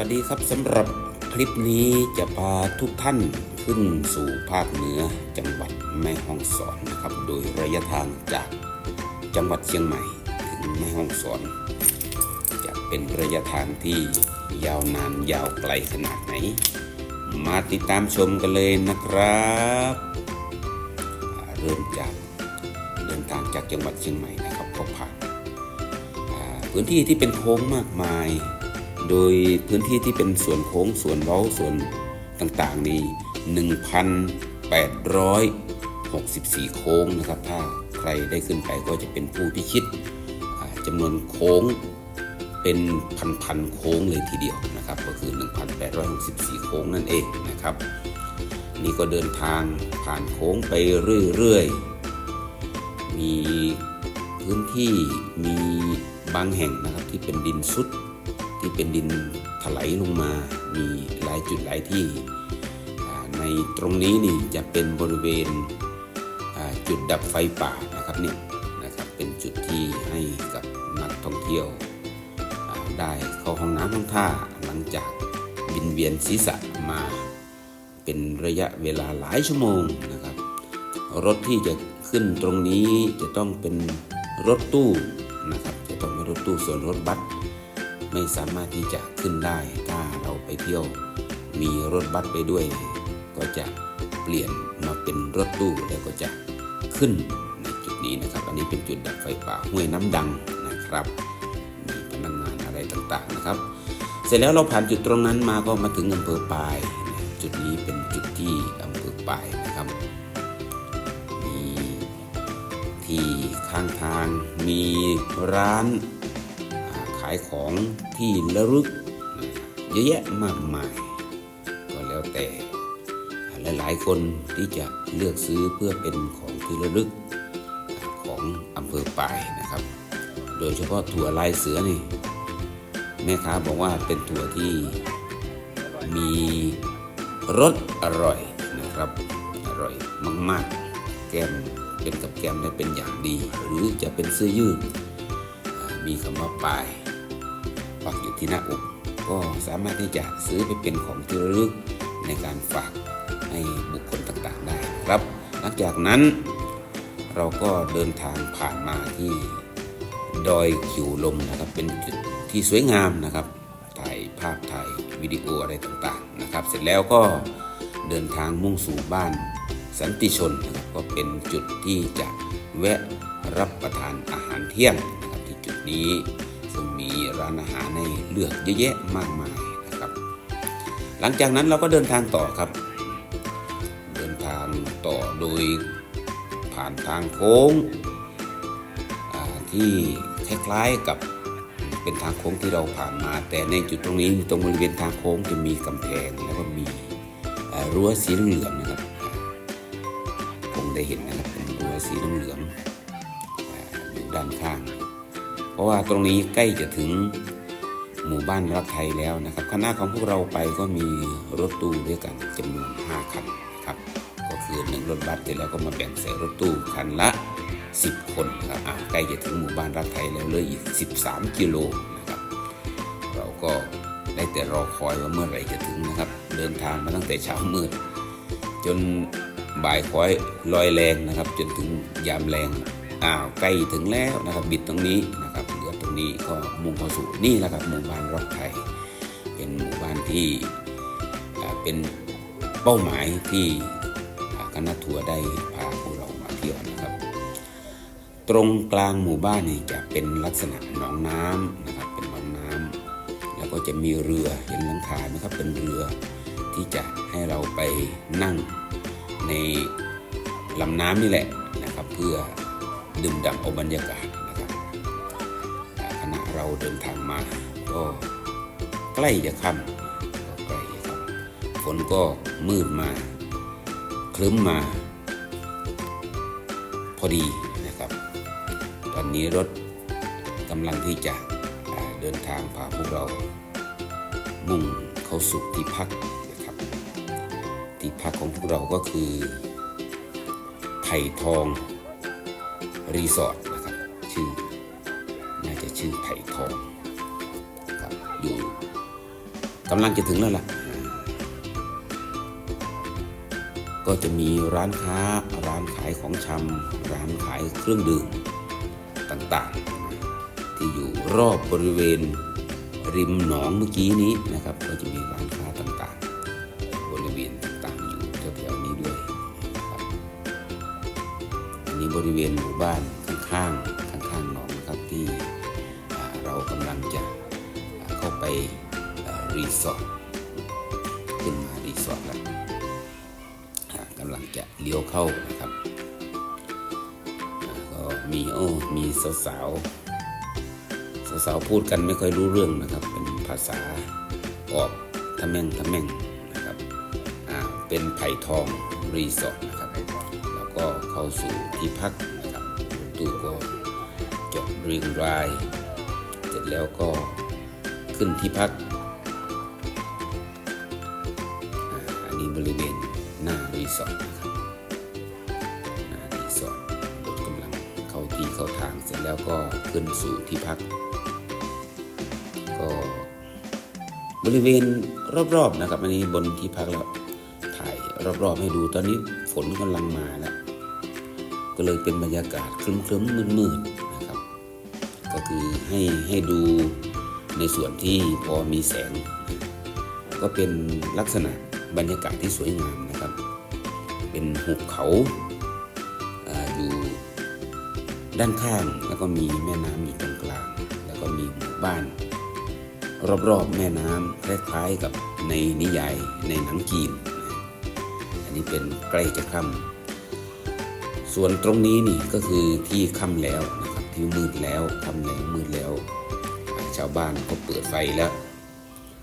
วัสดีครับสำหรับคลิปนี้จะพาทุกท่านขึ้นสู่ภาคเหนือจังหวัดแม่ฮ่องสอนนะครับ โดยระยะทางจากจังหวัดเชียงใหม่ถึงแม่ฮ่องสอน จะเป็นระยะทางที่ยาวนานยาวไกลขนาดไหน มาติดตามชมกันเลยนะครับ เริ่มจากเดินทางจากจังหวัดเชียงใหม่นะครับก็ผ่านพื้นที่ที่เป็นโค้งมากมาย โดยพื้นที่ที่เป็นส่วนโค้งส่วนเว้าส่วนต่างๆนี้1,864 โค้งนะครับ ถ้าใครได้ขึ้นไปก็จะเป็นผู้พิชิตจำนวนโค้งเป็นพันๆโค้งเลยทีเดียวนะครับ ก็คือ 1,864 โค้งนั่นเองนะครับ นี่ก็เดินทางผ่านโค้งไปเรื่อยๆ มีพื้นที่มีบางแห่งนะครับที่เป็นดินซุด ที่เป็นดินถลายลงมา มีหลายจุดหลายที่ ในตรงนี้นี่จะเป็นบริเวณจุดดับไฟป่านะครับนี่นะครับเป็นจุดที่ให้กับนักท่องเที่ยว ได้เข้าห้องน้ำห้องท่าหลังจากบินเวียนศีรษะมาเป็นระยะเวลาหลายชั่วโมงนะครับ รถที่จะขึ้นตรงนี้จะต้องเป็นรถตู้นะครับจะต้องเป็นรถตู้ส่วนรถบัส ไม่สามารถที่จะขึ้นได้ถ้าเราไปเที่ยว มีรถบัสไปด้วย ก็จะเปลี่ยนมาเป็นรถตู้แล้วก็จะขึ้นในจุดนี้นะครับ อันนี้เป็นจุดดับไฟป่าห้วยน้ำดังนะครับมีพนักงานอะไรต่างๆนะครับ เสร็จแล้วเราผ่านจุดตรงนั้นมาก็มาถึงอำเภอปาย จุดนี้เป็นจุดที่อำเภอปายนะครับมีที่ข้างทางมีร้านาขายของที่ระลึกเยอะแยะมากมาย ก็แล้วแต่หลาย ๆ คนที่จะเลือกซื้อเพื่อเป็นของที่ระลึกของอำเภอปายนะครับ โดยเฉพาะถั่วลายเสือนี่แม่ค้าบอกว่าเป็นถั่วที่มีรสอร่อยนะครับ อร่อยมาก ๆ แก้มเป็นกับแก้มได้เป็นอย่างดี หรือจะเป็นเสื้อยืดมีคำว่าปาย ปักอยู่ที่หน้าอกก็สามารถที่จะซื้อไปเป็นของที่ระลึกในการฝากให้บุคคลต่างๆได้ครับ หลังจากนั้นเราก็เดินทางผ่านมาที่ดอยขิวลมนะครับ เป็นจุดที่สวยงามนะครับ ถ่ายภาพถ่ายวิดีโออะไรต่างๆนะครับ เสร็จแล้วก็เดินทางมุ่งสู่บ้านสันติชนนะครับก็เป็นจุดที่จะแวะรับประทานอาหารเที่ยงนะครับที่จุดนี้ ซึ่งมีร้านอาหารให้เลือกเยอะแยะมากมายนะครับ หลังจากนั้นเราก็เดินทางต่อครับ เดินทางต่อโดยผ่านทางโค้งที่คล้ายๆกับเป็นทางโค้งที่เราผ่านมา แต่ในจุดตรงนี้ตรงบริเวณทางโค้งจะมีกำแพงแล้วก็มีรั้วสีเหลืองนะครับคงได้เห็นนะครับเป็นรั้วสีเหลืองอยู่ด้านข้าง เพราะว่าตรงนี้ใกล้จะถึงหมู่บ้านรักไทยแล้วนะครับคณะของพวกเราไปก็มีรถตู้ด้วยกันจำนวน5คันครับก็คือหนึ่งรถบัสเสร็จแล้วก็มาแบ่งใส่รถตู้คันละ 10 คนครับอะใกล้จะถึงหมู่บ้านรักไทยแล้วเลยอีก 13 กิโลนะครับเราก็ได้แต่รอคอยว่าเมื่อไหร่จะถึงนะครับ เดินทางมาตั้งแต่เช้ามืด จนบ่ายคอยลอยแรงนะครับ จนถึงยามแรงอ้าวใกล้ถึงแล้วนะครับ บิดตรงนี้ นี้ก็มุ่งเข้าสู่นี่แหละครับหมู่บ้านรักไทย เป็นหมู่บ้านที่เป็นเป้าหมายที่คณะทัวร์ได้พาพวกเรามาเที่ยวนะครับ ตรงกลางหมู่บ้านนี่จะเป็นลักษณะหนองน้ำนะครับเป็นหนองน้ำแล้วก็จะมีเรือเห็นหลังคาไหมครับเป็นเรือที่จะให้เราไปนั่งในลำน้ำนี่แหละนะครับ เพื่อดื่มด่ำเอาบรรยากาศ เราเดินทางมา ก็ใกล้จะค่ำก็ใกล้จะค่ำฝนก็มืดมาคลึ้มมา พอดีนะครับ ตอนนี้รถกำลังที่จะเดินทางพาพวกเรา มุ่งเข้าสู่ที่พักนะครับ ที่พักของพวกเราก็คือไผ่ทองรีสอร์ทนะครับชื่อ ชื่อไผ่ทองครับอยู่กำลังจะถึงแล้วล่ะ ก็จะมีร้านค้าร้านขายของชำร้านขายเครื่องดื่มต่างๆ ที่อยู่รอบบริเวณริมหนองเมื่อกี้นี้นะครับ ก็จะมีร้านค้าต่างๆ บริเวณต่างๆอยู่แถวๆนี้ด้วยนะครับอันนี้บริเวณหมู่บ้าน รีสอร์ทขึ้นมารีสอร์ทแล้วกำลังจะเลี้ยวเข้านะครับก็มีโอ้มีสาวๆสาวๆพูดกันไม่ค่อยรู้เรื่องนะครับ เป็นภาษาออกทะแม่งทะแม่งนะครับเป็นไผ่ทองรีสอร์ทนะครับ แล้วก็เข้าสู่ที่พักนะครับตู้ก็จอดเรียงราย เสร็จแล้วก็ ขึ้นที่พัก อันนี้บริเวณหน้ารีสอร์ทนะครับหน้ารีสอร์ทรถกำลังเข้าที่เข้าทางเสร็จแล้วก็ขึ้นสู่ที่พัก ก็บริเวณรอบๆนะครับ อันนี้บนที่พักแล้วถ่ายรอบๆให้ดูตอนนี้ฝนกำลังมาแล้วก็เลยเป็นบรรยากาศครึ้มๆมืดๆนะครับ ก็คือให้ให้ดู ในส่วนที่พอมีแสง ก็เป็นลักษณะบรรยากาศที่สวยงามนะครับ เป็นหุบเขาอยู่ด้านข้างแล้วก็มีแม่น้ำอยู่ตรงกลาง แล้วก็มีหมู่บ้าน รอบๆแม่น้ำคล้ายๆกับในนิยายในหนังจีน อันนี้เป็นใกล้จะค่ำส่วนตรงนี้นี่ก็คือที่ค่ำแล้วนะครับที่มืดแล้วค่ำแล้วมืดแล้ว ชาวบ้านก็เปิดไฟแล้ว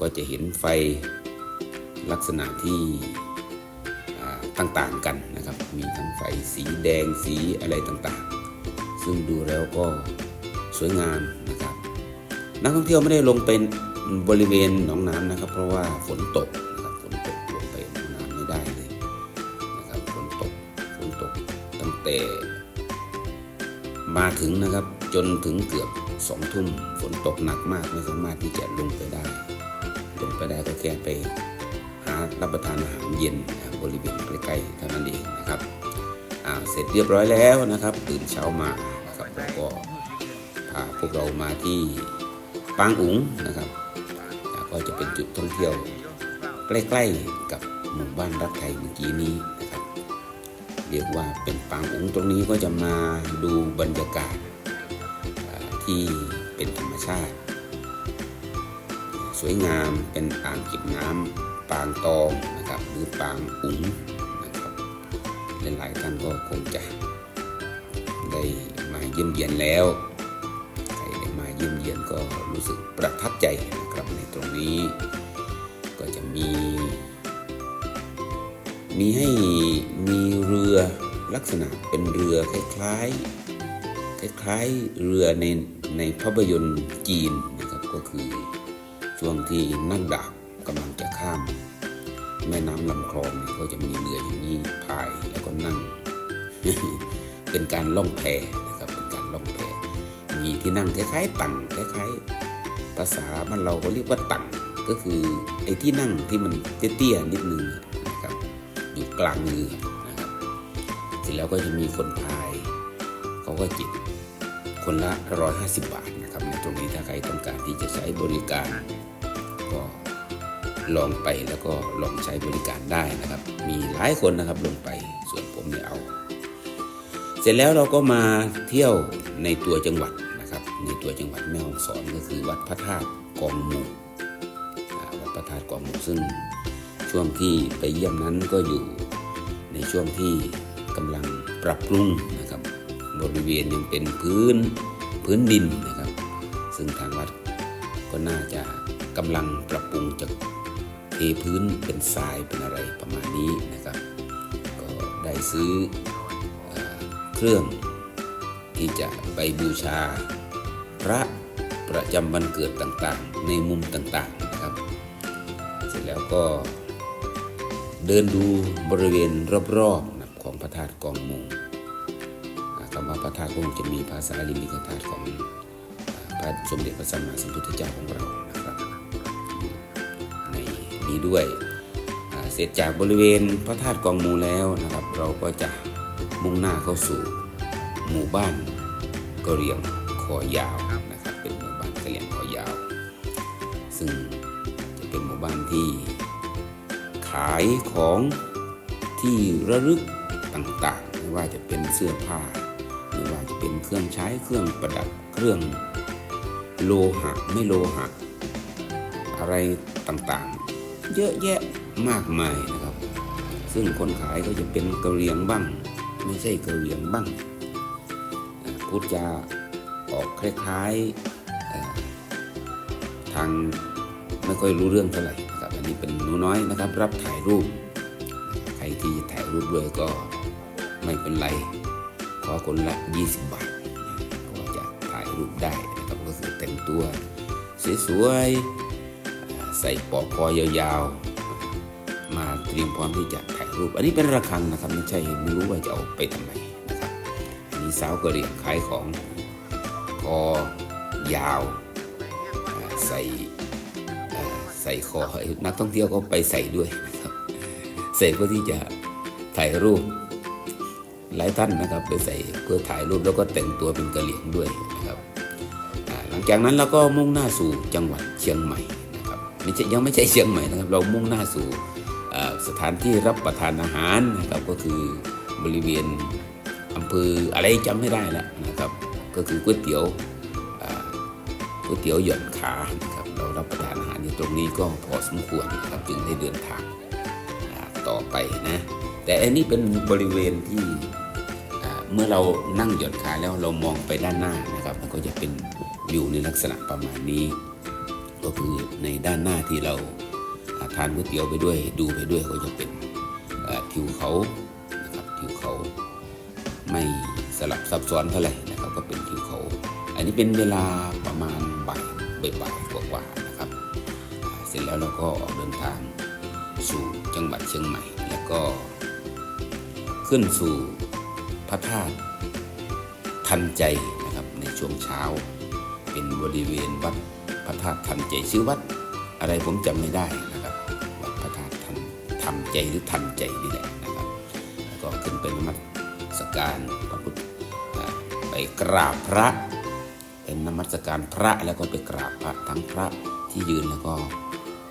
ก็จะเห็นไฟลักษณะที่ต่างๆกันนะครับ มีทั้งไฟสีแดงสีอะไรต่างๆ ซึ่งดูแล้วก็สวยงามนะครับ นักท่องเที่ยวไม่ได้ลงเป็นบริเวณหนองน้ำนะครับ เพราะว่าฝนตกนะครับฝนตกลงไปหนองน้ำไม่ได้เลยนะครับฝนตกฝนตกตั้งแต่มาถึงนะครับจนถึงเกือบ สองทุ่มฝนตกหนักมากไม่สามารถที่จะลงไปได้ ลงไปได้ก็แค่ไปหารับประทานอาหารเย็นบริเวณใกล้ๆเท่านั้นเองนะครับเสร็จเรียบร้อยแล้วนะครับตื่นเช้ามานะครับแล้วก็พาพวกเรามาที่ปางอุ๋งนะครับก็จะเป็นจุดท่องเที่ยวใกล้ๆกับหมู่บ้านรักไทยเมื่อกี้นี้นะครับเรียกว่าเป็นปางอุ๋งตรงนี้ก็จะมาดูบรรยากาศ ที่เป็นธรรมชาติ สวยงามเป็นอ่างเก็บน้ำปางตองนะครับหรือปางอุ๋งนะครับหลายๆท่านก็คงจะได้มาเยี่ยมเยียนแล้วใครได้มาเยี่ยมเยียนก็รู้สึกประทับใจนะครับในตรงนี้ก็จะมี มีให้มีเรือลักษณะเป็นเรือคล้ายๆ คล้ายๆเรือในในภาพยนตร์จีนนะครับก็คือช่วงที่นักดาบกำลังจะข้าม แม่น้ำลำคลองเนี่ยก็จะมีเรืออย่างนี้พายแล้วก็นั่ง เป็นการล่องแพนะครับเป็นการล่องแพมีที่นั่งคล้ายๆตังคล้ายๆ ภาษาบ้านเราก็เรียกว่าตังก็คือไอ้ที่นั่งที่มันเตี้ยๆนิดนึงนะครับอยู่กลางเรือนะครับเสร็จแล้วก็จะมีคนพายเขาก็จิบ คนละ 150 บาทนะครับในตรงนี้ถ้าใครต้องการที่จะใช้บริการ ก็ลองไปแล้วก็ลองใช้บริการได้นะครับ มีหลายคนนะครับลงไปส่วนผมเนี่ยเอา เสร็จแล้วเราก็มาเที่ยวในตัวจังหวัดนะครับ ในตัวจังหวัดแม่ฮ่องสอนก็คือวัดพระธาตุกองหมู่วัดพระธาตุกองหมู่ซึ่งช่วงที่ไปเยี่ยมนั้นก็อยู่ในช่วงที่กำลังปรับปรุงนะ บริเวณยังเป็นพื้นพื้นดินนะครับ ซึ่งทางวัดก็น่าจะกำลังปรับปรุงจากเทพื้นเป็นทรายเป็นอะไรประมาณนี้นะครับ ก็ได้ซื้อเอเครื่องที่จะไปบูชาพระประจำวันเกิดต่างๆ ในมุมต่างๆนะครับ เสร็จแล้วก็เดินดูบริเวณรอบๆของพระธาตุกองมู ว่าพระธาตุก็คงจะมีภาษาลิมิกธาตุของพระสมเด็จพระสัมมาสัมพุทธเจ้าของเรานะครับในนี้ด้วยเสร็จจากบริเวณพระธาตุกองมูแล้วนะครับ เราก็จะมุ่งหน้าเข้าสู่หมู่บ้านกะเหรี่ยงคอยาวนะครับ เป็นหมู่บ้านกะเหรี่ยงคอยาว ซึ่งจะเป็นหมู่บ้านที่ขายของที่ระลึกต่างๆไม่ว่าจะเป็นเสื้อผ้า ไม่ว่าจะเป็นเครื่องใช้เครื่องประดับเครื่องโลหะไม่โลหะ อะไรต่างๆ เยอะแยะมากมายนะครับ ซึ่งคนขายก็จะเป็นกะเรียงบ้าง ไม่ใช่กะเรียงบ้างพูดจาออกคล้ายๆทางไม่ค่อยรู้เรื่องเท่าไหร่นะครับอันนี้เป็นหนูน้อยนะครับ รับถ่ายรูป ใครที่จะถ่ายรูปด้วยก็ไม่เป็นไร ขอคนละ 20 บาทก็จะถ่ายรูปได้นะครับก็คือแต่งตัวสวยๆใส่ปอกคอยาวๆ มาเตรียมพร้อมที่จะถ่ายรูป อันนี้เป็นระฆังนะครับไม่ใช่ไม่รู้ว่าจะเอาไปทำไมนะครับอันนี้สาวกะเหรี่ยงขายของคอยาวใส่ใส่คอนักท่องเที่ยวก็ไปใส่ด้วยนะครับใส่เพื่อที่จะถ่ายรูป หลายท่านนะครับไปใส่เพื่อถ่ายรูปแล้วก็แต่งตัวเป็นกะเหรี่ยงด้วยนะครับหลังจากนั้นเราก็มุ่งหน้าสู่จังหวัดเชียงใหม่นะครับไม่ใช่ยังไม่ใช่เชียงใหม่นะครับ เรามุ่งหน้าสู่สถานที่รับประทานอาหารนะครับก็คือบริเวณอำเภออะไรจำไม่ได้แล้วนะครับ ก็คือก๋วยเตี๋ยวก๋วยเตี๋ยวหย่อนขานะครับเรารับประทานอาหารอยู่ตรงนี้ก็พอสมควรนะครับจึงได้เดินทางต่อไปนะ แต่อันนี้เป็นบริเวณที่ เมื่อเรานั่งหย่อนขาแล้วเรามองไปด้านหน้านะครับ มันก็จะเป็นวิวในลักษณะประมาณนี้ ก็คือในด้านหน้าที่เราทานก๋วยเตี๋ยวไปด้วยดูไปด้วยก็จะเป็นทิวเขานะครับทิวเขาไม่สลับซับซ้อนเท่าไหร่นะครับ ก็เป็นทิวเขา อันนี้เป็นเวลาประมาณบ่ายบ่ายกว่าๆนะครับ เสร็จแล้วเราก็ออกเดินทางสู่จังหวัดเชียงใหม่ แล้วก็ขึ้นสู่ พระธาตุทันใจนะครับในช่วงเช้า เป็นบริเวณวัดพระธาตุทันใจชื่อวัด อะไรผมจำไม่ได้นะครับวัดพระธาตุทันทำใจหรือทันใจนี่แหละนะครับแล้วก็ขึ้นไปนมัสการพระพุทธไปกราบพระเป็นนมัสการพระแล้วก็ไปกราบพระทั้งพระที่ยืนแล้วก็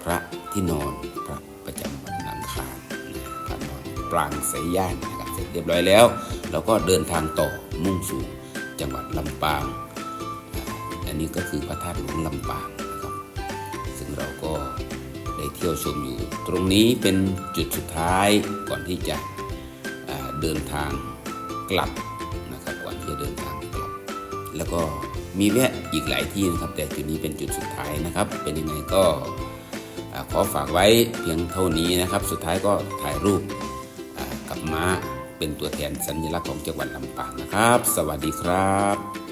พระที่นอนพระประจำวันอังคารนพระนอนปรางสายย่านนะครับเสร็จเรียบร้อยแล้ว เราก็เดินทางต่อมุ่งสู่จังหวัดลำปาง อันนี้ก็คือพระธาตุหลวงลำปางนะครับ ซึ่งเราก็ได้เที่ยวชมอยู่ ตรงนี้เป็นจุดสุดท้ายก่อนที่จะเดินทางกลับนะครับก่อนที่จะเดินทางกลับ แล้วก็มีแวะอีกหลายที่นะครับ แต่จุดนี้เป็นจุดสุดท้ายนะครับ เป็นยังไงก็ขอฝากไว้เพียงเท่านี้นะครับ สุดท้ายก็ถ่ายรูปกับม้า เป็นตัวแทนสัญลักษณ์ของจังหวัดลำปางนะครับ สวัสดีครับ